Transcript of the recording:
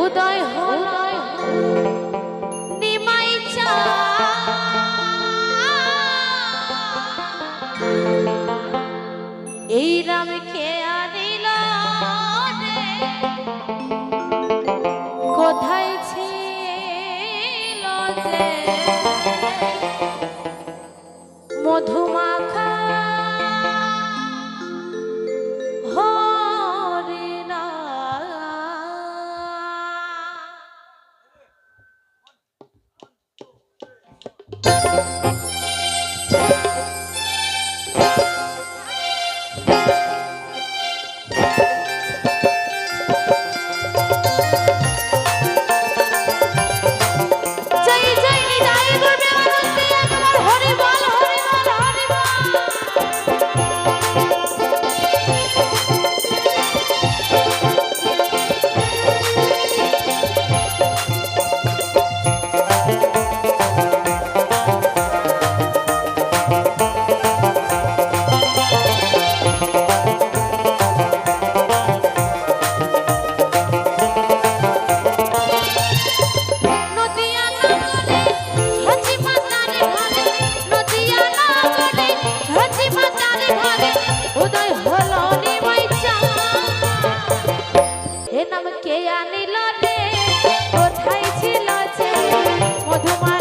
উদয় হল নিমাই চা। এই রাম খেয়া দিল কোথায় ছিল যে মধুমা কে আনিল রে? কোথায় ছিল মধুমা